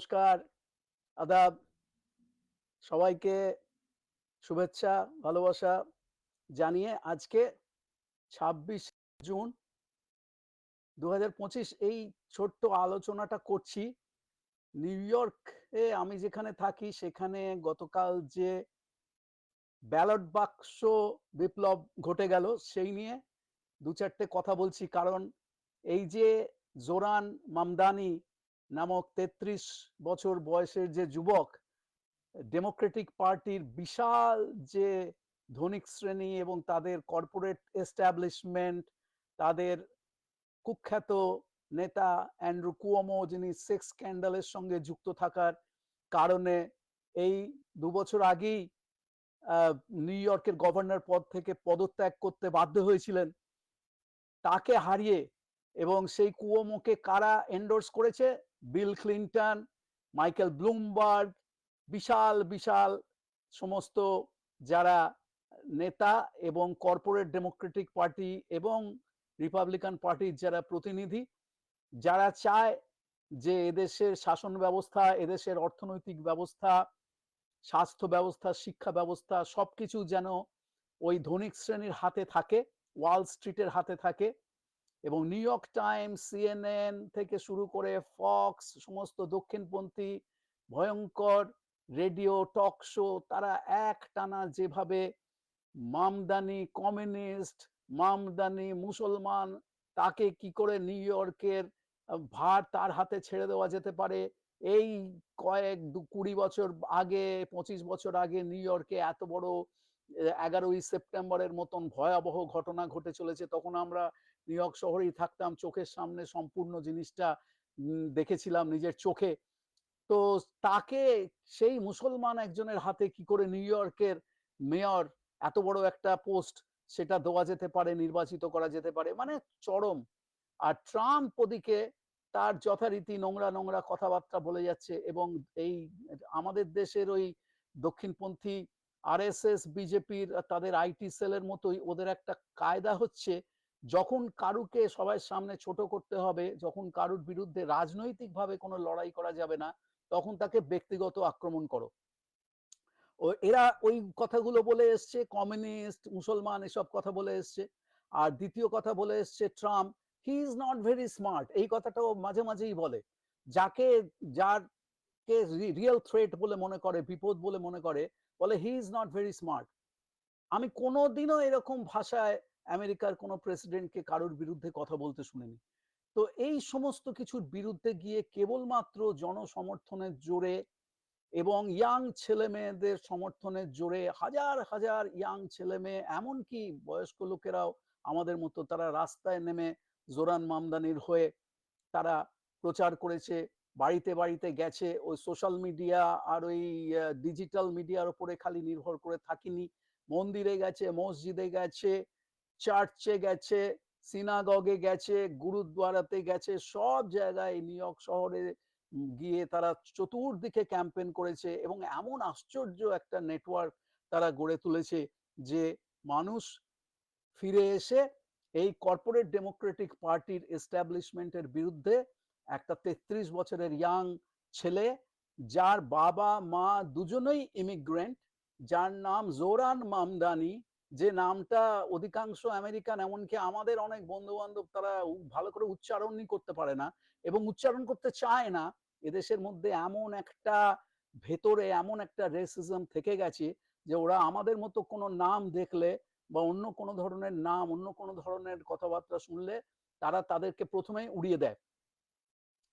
নমস্কার, আদাব। সবাইকে শুভেচ্ছা, ভালোবাসা জানিয়ে আজকে ২৬ জুন ২০২৫ এই ছোট্ট আলোচনাটা করছি। নিউ ইয়র্কে আমি যেখানে থাকি সেখানে গতকাল যে ব্যালট বাক্স বিপ্লব ঘটে গেল সেই নিয়ে দু চারটে কথা বলছি। কারণ এই যে জোরান মামদানি নামক ৩৩ বছর বয়সের যে যুবক, ডেমোক্রেটিক পার্টির বিশাল যে ধনিক শ্রেণি এবং তাদের কর্পোরেট এস্টাবলিশমেন্ট, তাদের কুখ্যাত নেতা অ্যান্ড্রু কুয়োমো যিনি সেক্স স্ক্যান্ডালের সঙ্গে যুক্ত থাকার কারণে এই দু বছর আগেই নিউ ইয়র্কের গভর্নর পদ থেকে পদত্যাগ করতে বাধ্য হয়েছিলেন। তাকে হারিয়ে এবং সেই কুয়োমোকে কারা এন্ডোর্স করেছে? বিল ক্লিন্টন মাইকেল ব্লুমবার্গ, বিশাল, বিশাল সমস্ত যারা নেতা এবং কর্পোরেট ডেমোক্রেটিক পার্টি এবং রিপাবলিকান পার্টির যারা প্রতিনিধি, যারা চায় যে এদেশের শাসন ব্যবস্থা, এদেশের অর্থনৈতিক ব্যবস্থা, স্বাস্থ্য ব্যবস্থা, শিক্ষা ব্যবস্থা সবকিছু যেন ওই ধনিক শ্রেণির হাতে থাকে, ওয়াল স্ট্রিটের হাতে থাকে। এবং নিউ ইয়র্ক টাইমস, সিএনএন থেকে শুরু করে ফক্স সমস্ত দক্ষিণপন্থী ভয়ঙ্কর রেডিও টক শো তারা এক টানা যেভাবে মামদানি কমিউনিস্ট, মামদানি মুসলমান তাকে কি করে নিউ ইয়র্কের ভার তার হাতে ছেড়ে দেওয়া যেতে পারে। এই কয়েক দু ২০ বছর আগে ২৫ বছর আগে নিউ ইয়র্কে এত বড় এগারোই সেপ্টেম্বরের মতন ভয়াবহ ঘটনা ঘটে চলেছে। তখন আমরা নিউ ইয়র্ক শহরেই থাকতাম। চোখের সামনে সম্পূর্ণ জিনিসটা দেখেছিলাম নিজের চোখে। তো তাকে সেই মুসলমান একজনের হাতে কি করে নিউ ইয়র্কের মেয়র এত বড় একটা পোস্ট সেটা দেওয়া যেতে পারে, নির্বাচিত করা যেতে পারে। মানে চরম। আর ট্রাম্প ওদিকে তার যথারীতি নোংরা, নোংরা কথাবার্তা বলে যাচ্ছে এবং এই আমাদের দেশের ওই দক্ষিণপন্থী আরএসএস, বিজেপির তাদের আইটি সেলের মতোই ওদের একটা কায়দা হচ্ছে যখন কারুকে সবার সামনে ছোট করতে হবে, যখন কারুর বিরুদ্ধে রাজনৈতিকভাবে কোনো লড়াই করা যাবে না, তখন তাকে ব্যক্তিগত আক্রমণ করো। ও এরা ওই কথাগুলো বলে এসছে কমিউনিস্ট, মুসলমান এসব কথা বলে এসছে। আর দ্বিতীয় কথা বলে এসছে Trump, he is not very smart এই কথাটাও মাঝে, মাঝেই বলে। যাকে যারকে রি রিয়াল থ্রেট বলে মনে করে, বিপদ বলে মনে করে, বলে he is not very smart. আমি কোনদিনও এরকম ভাষায় আমেরিকার কোন প্রেসিডেন্টকে কারোর বিরুদ্ধে কথা বলতে শুনিনি। তো এই সমস্ত কিছুর বিরুদ্ধে গিয়ে কেবলমাত্র জনসমর্থনের জোরে এবং ইয়াং ছেলেমেয়েদের সমর্থনের জোরে হাজার, হাজার ইয়াং ছেলেমেয়ে এমনকি বয়স্ক লোকেরাও আমাদের মতো তারা রাস্তায় নেমে জোরান মামদানির হয়ে তারা প্রচার করেছে। বাড়িতে, বাড়িতে গেছে। ওই সোশ্যাল মিডিয়া আর ওই ডিজিটাল মিডিয়ার উপরে খালি নির্ভর করে থাকিনি। মন্দিরে গেছে, মসজিদে গেছে, চার্চে গেছে, সিনাগগে গেছে, গুরুদ্বারাতে গেছে, সব জায়গায় নিউ শহরে গিয়ে তারা চতুর্দিকে ক্যাম্পেইন করেছে এবং এমন আশ্চর্য একটা নেটওয়ার্ক তারা গড়ে তুলেছে যে মানুষ ফিরে এসে এই কর্পোরেট ডেমোক্রেটিক পার্টির এস্টাবলিশমেন্ট এর বিরুদ্ধে একটা ৩৩ বছরের ইয়াং ছেলে যার বাবা-মা দুজনেই ইমিগ্রেন্ট, যার নাম জোরান মামদানি যে নামটা অধিকাংশ আমেরিকান এমনকি আমাদের অনেক বন্ধু-বান্ধব তারা ভালো করে উচ্চারণই করতে পারে না এবং উচ্চারণ করতে চায় না। এদেশের মধ্যে এমন একটা ভেতরে এমন একটা রেসিজম থেকে গেছে যে ওরা আমাদের মতো কোনো নাম দেখলে বা অন্য কোনো ধরনের নাম, অন্য কোনো ধরনের কথাবার্তা শুনলে তারা তাদেরকে ১ম এই উড়িয়ে দেয়।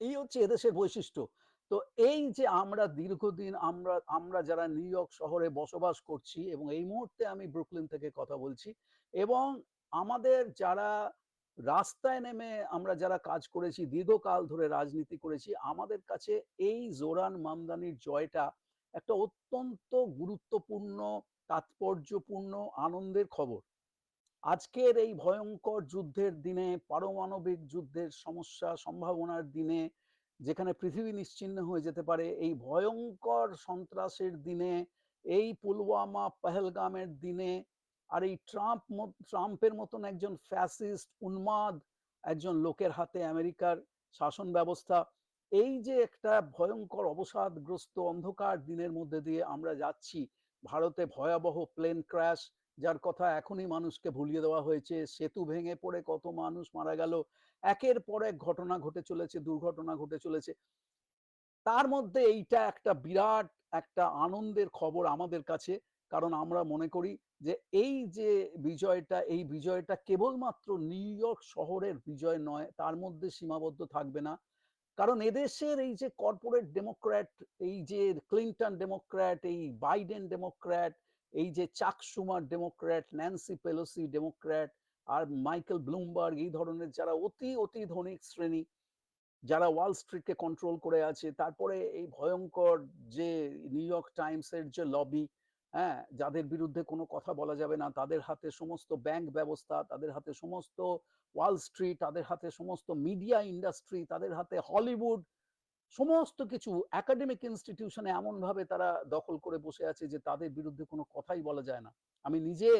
এই হচ্ছে এদেশের বৈশিষ্ট্য। তো এই যে আমরা দীর্ঘদিন আমরা আমরা যারা নিউ ইয়র্ক শহরে বসবাস করছি এবং এই মুহূর্তে আমি ব্রুকলিন থেকে কথা বলছি এবং আমাদের যারা রাস্তায় নেমে আমরা যারা কাজ করেছি, দীর্ঘকাল ধরে রাজনীতি করেছি, আমাদের কাছে এই জোরান মামদানির জয়টা একটা অত্যন্ত গুরুত্বপূর্ণ, তাৎপর্যপূর্ণ, আনন্দের খবর। আজকের এই ভয়ঙ্কর যুদ্ধের দিনে, পারমাণবিক যুদ্ধের সমস্যা সম্ভাবনার দিনে, যেখানে পৃথিবী নিশ্চিহ্ন হয়ে যেতে পারে, এই ভয়ঙ্কর সন্ত্রাসের দিনে, এই পুলওয়ামা, পেহেলগামের দিনে আর এই ট্রাম্প ট্রাম্পের মতন একজন ফ্যাসিস্ট, উন্মাদ একজন লোকের হাতে আমেরিকার শাসন ব্যবস্থা এই যে একটা ভয়ঙ্কর অবসাদগ্রস্ত অন্ধকার দিনের মধ্যে দিয়ে আমরা যাচ্ছি ভারতে ভয়াবহ প্লেন ক্র্যাশ যার কথা এখনই মানুষকে ভুলিয়ে দেওয়া হয়েছে। সেতু ভেঙে পড়ে কত মানুষ মারা গেল। একের পর এক ঘটনা ঘটে চলেছে, দুর্ঘটনা ঘটে চলেছে। তার মধ্যে এইটা একটা বিরাট একটা আনন্দের খবর আমাদের কাছে। কারণ আমরা মনে করি যে এই যে বিজয়টা, এই বিজয়টা কেবলমাত্র নিউ ইয়র্ক শহরের বিজয় নয়, তার মধ্যে সীমাবদ্ধ থাকবে না। কারণ এদেশের এই যে কর্পোরেট ডেমোক্র্যাট, এই যে ক্লিন্টন ডেমোক্র্যাট, এই বাইডেন ডেমোক্র্যাট এই যে Chuck Schumer Democrat, Nancy Pelosi Democrat আর মাইকেল ব্লুমবার্গ এই ধরনের যারা অতি অতি ধনিক শ্রেণি, যারা ওয়াল স্ট্রিটকে কন্ট্রোল করে আছে, তারপরে এই ভয়ঙ্কর যে নিউ ইয়র্ক টাইমসের যে লবি হ্যাঁ যাদের বিরুদ্ধে কোনো কথা বলা যাবে না, তাদের হাতে সমস্ত ব্যাংক ব্যবস্থা, তাদের হাতে সমস্ত ওয়াল স্ট্রিট, তাদের হাতে সমস্ত মিডিয়া ইন্ডাস্ট্রি, তাদের হাতে হলিউড সমস্ত কিছু একাডেমিক ইনস্টিটিউশনে এমন ভাবে তারা দখল করে বসে আছে যে তাদের বিরুদ্ধে কোনো কথাই বলা যায় না। আমি নিজে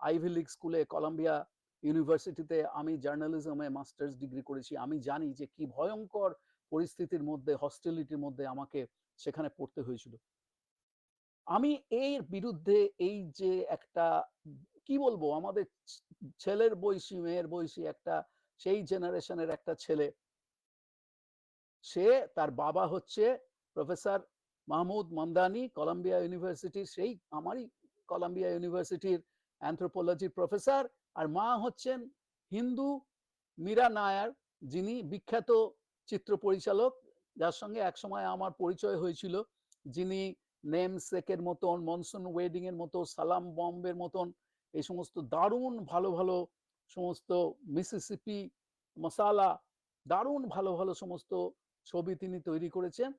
আইভি লিগ স্কুলে কলম্বিয়া ইউনিভার্সিটিতে আমি জার্নালিজমে মাস্টার্স ডিগ্রি করেছি। আমি জানি যে কি ভয়ঙ্কর পরিস্থিতির মধ্যে হস্টিলিটির মধ্যে আমাকে সেখানে পড়তে হয়েছিল। আমি এর বিরুদ্ধে এই যে একটা, কি বলব? আমাদের ছেলের বয়সী, মেয়ের বয়সী একটা, সেই জেনারেশনের একটা ছেলে সে তার বাবা হচ্ছে প্রফেসর মাহমুদ মন্দানি কলম্বিয়া ইউনিভার্সিটির সেই আমারই কলম্বিয়া ইউনিভার্সিটির অ্যান্থ্রোপোলজি প্রফেসর আর মা হচ্ছেন হিন্দু মীরা নায়ার, যিনি বিখ্যাত চিত্র পরিচালক, যার সঙ্গে একসময় আমার পরিচয় হয়েছিল, যিনি নেম সেকের মতন, মনসুন ওয়েডিং এর মতো, সালাম বম্বের মতন, এই সমস্ত দারুণ ভালো ভালো সমস্ত মিসিসিপি মশালা, দারুণ ভালো ভালো সমস্ত ছবি তিনি তৈরি করেছেন।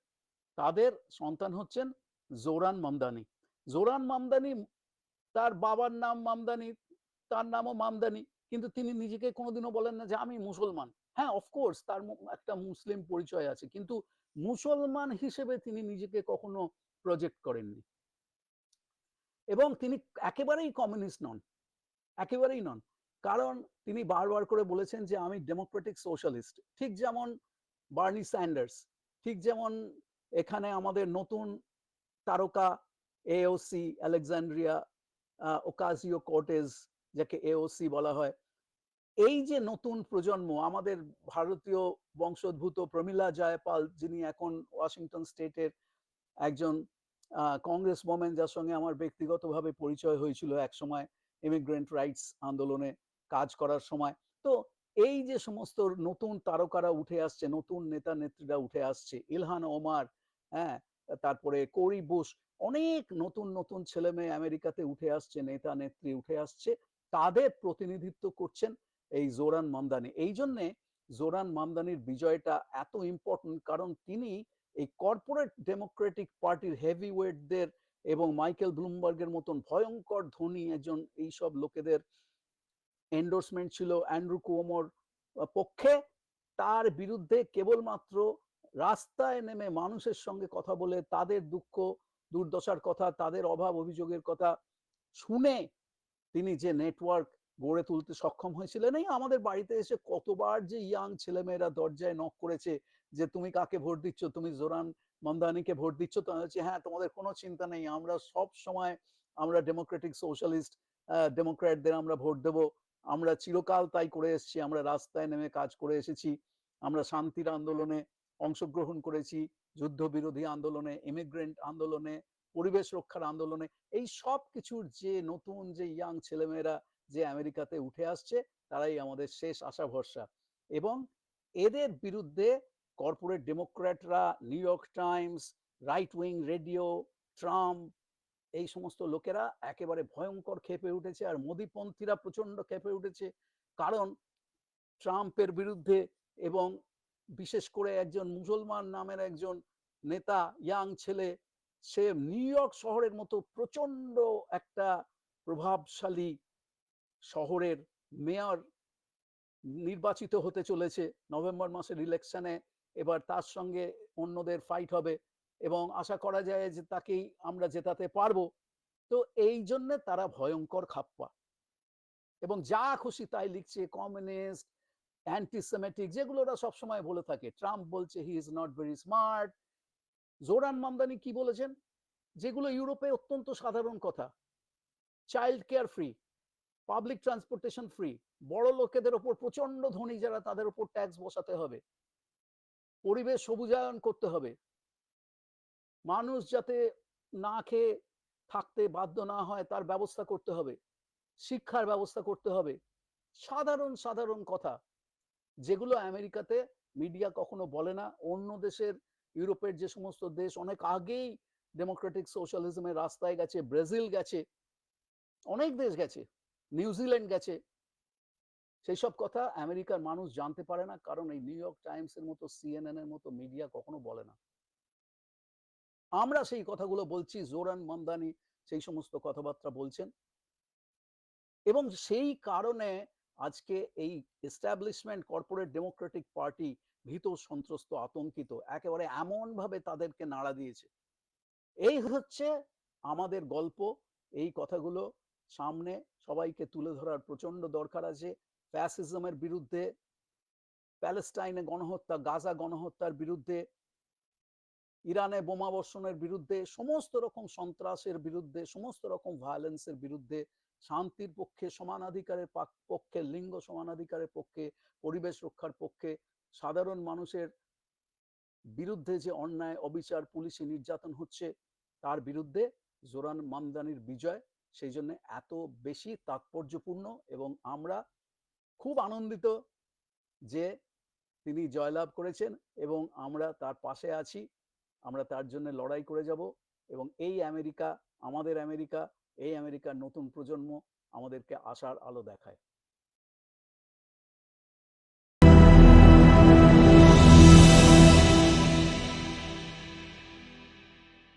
তাদের সন্তান হচ্ছেন জোরান মামদানি। জোরান মামদানি, তার বাবার নাম মামদানি, তার নামও মামদানি, কিন্তু তিনি নিজেকে কোনোদিনও বলেন না যে আমি মুসলমান। হ্যাঁ অফকোর্স তার একটা মুসলিম পরিচয় আছে, কিন্তু মুসলমান হিসেবে তিনি নিজেকে কখনো প্রজেক্ট করেননি। এবং তিনি একেবারেই কমিউনিস্ট নন। একেবারেই নন। কারণ তিনি বারবার করে বলেছেন যে আমি ডেমোক্রেটিক সোশ্যালিস্ট ঠিক যেমন বার্নি স্যান্ডার্স ঠিক যেমন এখানে আমাদের নতুন তারকা এওসি আলেকজান্ড্রিয়া ওকাজিও কোর্টেজ যাকে এওসি বলা হয়। এই যে নতুন প্রজন্ম, আমাদের ভারতীয় বংশোদ্ভূত প্রমিলা জয়পাল, যিনি এখন ওয়াশিংটন স্টেটের একজন কংগ্রেস ওমেন যার সঙ্গে আমার ব্যক্তিগতভাবে পরিচয় হয়েছিল এক সময় ইমিগ্রেন্ট রাইটস আন্দোলনে কাজ করার সময়। তো এই যে সমস্ত নতুন তারকারা উঠে আসছে, নতুন নেতা নেত্রীরা উঠে আসছে, ইলহান ওমার হ্যাঁ তারপরে কোরি বুশ, অনেক নতুন নতুন ছেলে মেয়ে আমেরিকাতে উঠে আসছে, নেতা নেত্রী উঠে আসছে, তাদের প্রতিনিধিত্ব করছেন এই জোরান মামদানি। এই জন্যে জোরান মামদানির বিজয়টা এত ইম্পর্টেন্ট কারণ তিনি এই কর্পোরেট ডেমোক্রেটিক পার্টির হেভি ওয়েটদের এবং মাইকেল ব্লুমবার্গের মতন ভয়ঙ্কর ধনী একজন এইসব লোকেদের এন্ডোর্সমেন্ট ছিল অ্যান্ড্রু কুয়োমোর পক্ষে। তার বিরুদ্ধে কেবলমাত্র রাস্তায় নেমে মানুষের সঙ্গে কথা বলে তাদের দুঃখ, দুর্দশার কথা, তাদের অভাব, অভিযোগের কথা শুনে তিনি যে নেটওয়ার্ক গড়ে তুলতে সক্ষম হয়েছিলেন, এই আমাদের বাড়িতে এসে কতবার যে ইয়াং ছেলেমেয়েরা দরজায় নক করেছে যে, তুমি কাকে ভোট দিচ্ছ? তুমি জোরান মন্দানিকে ভোট দিচ্ছ? তো হ্যাঁ তোমাদের কোনো চিন্তা নেই, আমরা সব সময় আমরা ডেমোক্রেটিক সোশ্যালিস্ট ডেমোক্র্যাটদের আমরা ভোট দেব। আমরা চিরকাল তাই করে এসেছি, আমরা রাস্তায় নেমে কাজ করে এসেছি, আমরা শান্তির আন্দোলনে অংশগ্রহণ করেছি যুদ্ধ বিরোধী আন্দোলনে ইমিগ্রেন্ট আন্দোলনে, পরিবেশ রক্ষার আন্দোলনে, এই সব কিছুর যে নতুন যে ইয়াং ছেলেমেয়েরা যে আমেরিকাতে উঠে আসছে, তারাই আমাদের শেষ আশা ভরসা। এবং এদের বিরুদ্ধে corporate ডেমোক্র্যাটরা New York Times right wing radio Trump এই সমস্ত লোকেরা একেবারে ভয়ঙ্কর খেপে উঠেছে আর মোদীপন্থীরা প্রচণ্ড খেপে উঠেছে। কারণ ট্রাম্পের বিরুদ্ধে এবং বিশেষ করে একজন মুসলমান নামের একজন নেতা, ইয়াং ছেলে, সে নিউ ইয়র্ক শহরের মতো প্রচণ্ড একটা প্রভাবশালী শহরের মেয়র নির্বাচিত হতে চলেছে। নভেম্বর মাসের ইলেকশনে এবার তার সঙ্গে অন্যদের ফাইট হবে। এবং আশা করা যায় যে তাকেই আমরা জেতাতে পারব। তো এই জন্য তারা ভয়ঙ্কর খাপ্পা। এবং যা খুশি তাই লিখছে কমিউনিস্ট অ্যান্টিসেমেটিক যেগুলো ওরা সবসময় বলে থাকে। ট্রাম্প বলছে he is not very smart Zohran Mamdani কি বলেছেন? যেগুলো ইউরোপে অত্যন্ত সাধারণ কথা। Child care free public transportation free বড় লোকেদের ওপর প্রচণ্ড ধনী যারা তাদের ওপর ট্যাক্স বসাতে হবে। পরিবেশ সবুজায়ন করতে হবে। মানুষ যাতে না খেয়ে থাকতে বাধ্য না হয়, তার ব্যবস্থা করতে হবে। শিক্ষার ব্যবস্থা করতে হবে। সাধারণ সাধারণ কথা। যেগুলো আমেরিকাতে মিডিয়া কখনো বলে না। অন্য দেশের, ইউরোপের যে সমস্ত দেশ অনেক আগেই ডেমোক্রেটিক সোশ্যালিজমের রাস্তায় গেছে, ব্রাজিল গেছে, অনেক দেশ গেছে নিউজিল্যান্ড গেছে। সেই সব কথা আমেরিকার মানুষ জানতে পারে না, কারণ এই নিউ ইয়র্ক টাইমস এর মতো সিএনএন এর মতো মিডিয়া কখনো বলে না। আমরা সেই কথাগুলো বলছি, জোরান মন্দানি সেই সমস্ত কথাবার্তা বলছেন। এবং সেই কারণে আজকে এই এস্টাবলিশমেন্ট কর্পোরেট ডেমোক্রেটিক পার্টি ভীত সন্ত্রস্ত, আতঙ্কিত, একেবারে এমন ভাবে তাদেরকে নাড়া দিয়েছে। এই হচ্ছে আমাদের গল্প। এই কথাগুলো সামনে সবাইকে তুলে ধরার প্রচণ্ড দরকার আছে। ফ্যাসিজমের বিরুদ্ধে, প্যালেস্টাইনে গণহত্যা, গাজা গণহত্যার বিরুদ্ধে ইরানে বোমা বর্ষণের বিরুদ্ধে, সমস্ত রকম সন্ত্রাসের বিরুদ্ধে, সমস্ত রকম ভায়োলেন্সের বিরুদ্ধে, শান্তির পক্ষে, সমানাধিকারের পক্ষে, লিঙ্গ সমানাধিকারের পক্ষে, পরিবেশ রক্ষার পক্ষে, সাধারণ মানুষের বিরুদ্ধে যে অন্যায়, অবিচার, পুলিশি নির্যাতন হচ্ছে, তার বিরুদ্ধে জোরান মামদানির বিজয়, সেই জন্য এত বেশি তাৎপর্যপূর্ণ এবং আমরা খুব আনন্দিত যে তিনি জয়লাভ করেছেন এবং আমরা তার পাশে আছি। আমরা তার জন্য লড়াই করে যাব এবং এই আমেরিকা, আমাদের আমেরিকা, এই আমেরিকার নতুন প্রজন্ম আমাদেরকে আশার আলো দেখায়।